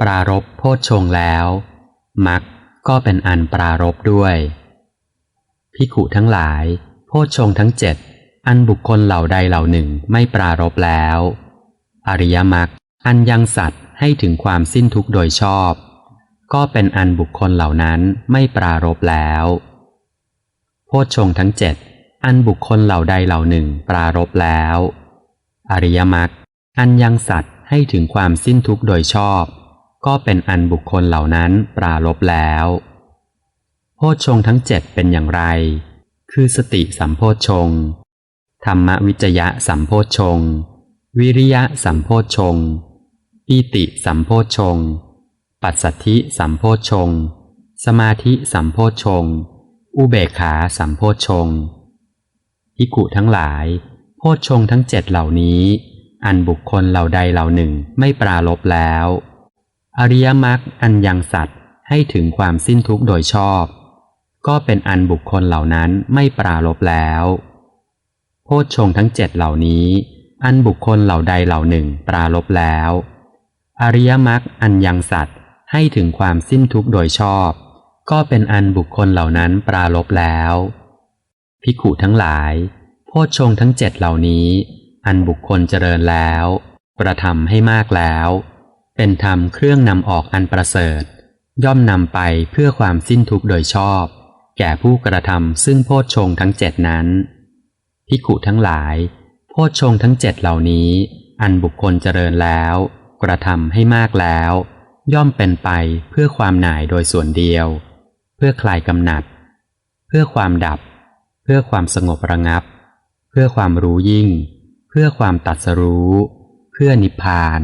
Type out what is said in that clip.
ปรารบโพชฌงแล้วมักก็เป็นอันปรารบด้วย พิขุทั้งหลาย โพชฌงทั้งเจ็ดอันบุคคลเหล่าใดเหล่าหนึ่งไม่ปรารบแล้ว อริยมรรคอันยังสัตว์ให้ถึงความสิ้นทุกข์โดยชอบ ก็เป็นอันบุคคลเหล่านั้นไม่ปรารบแล้ว โพชฌงทั้งเจ็ดอันบุคคลเหล่าใดเหล่าหนึ่งปรารบแล้ว อริยมรรคอันยังสัตว์ให้ถึงความสิ้นทุกข์โดยชอบ ก็เป็นอันบุคคลเหล่านั้นปรารบแล้ว โพชฌงทั้งเจ็ดเป็นอย่างไร คือสติสัมโพชฌงธรรมวิจยะสัมโพชฌงวิริยะสัมโพชฌงปีติสัมโพชฌงปัสสัทธิสัมโพชฌงสมาธิสัมโพชฌงอุเบกขาสัมโพชฌงพิกุทั้งหลาย โพชฌงทั้งเจ็ดเหล่านี้ อันบุคคลเหล่าใดเหล่าหนึ่งไม่ปราลบแล้ว อริยมรรคอันยังสัตว์ให้ถึงความสิ้นทุกข์โดยชอบ ก็เป็นอันบุคคลเหล่านั้นไม่ปราลบแล้ว โพชฌงทั้งเจ็ดเหล่านี้ อันบุคคลเหล่าใดเหล่าหนึ่งปราลบแล้ว อริยมรรคอันยังสัตว์ให้ถึงความสิ้นทุกข์โดยชอบ ก็เป็นอันบุคคลเหล่านั้นปราลบแล้วภิกขุทั้งหลาย โพชฌงทั้งเจ็ดเหล่านี้ อันบุคคลเจริญแล้ว กระทำให้มากแล้ว เป็นธรรมเครื่องนำออกอันประเสริฐ ย่อมนำไปเพื่อความสิ้นทุกข์โดยชอบ แก่ผู้กระทำซึ่งโพชฌงทั้งเจ็ดนั้นภิกขุทั้งหลาย โพชฌงทั้งเจ็ดเหล่านี้ อันบุคคลเจริญแล้ว กระทำให้มากแล้ว ย่อมเป็นไปเพื่อความหน่ายโดยส่วนเดียว เพื่อคลายกำหนัด เพื่อความดับ เพื่อความสงบระงับ เพื่อความรู้ยิ่ง เพื่อความตัดสรู้ เพื่อนิพพาน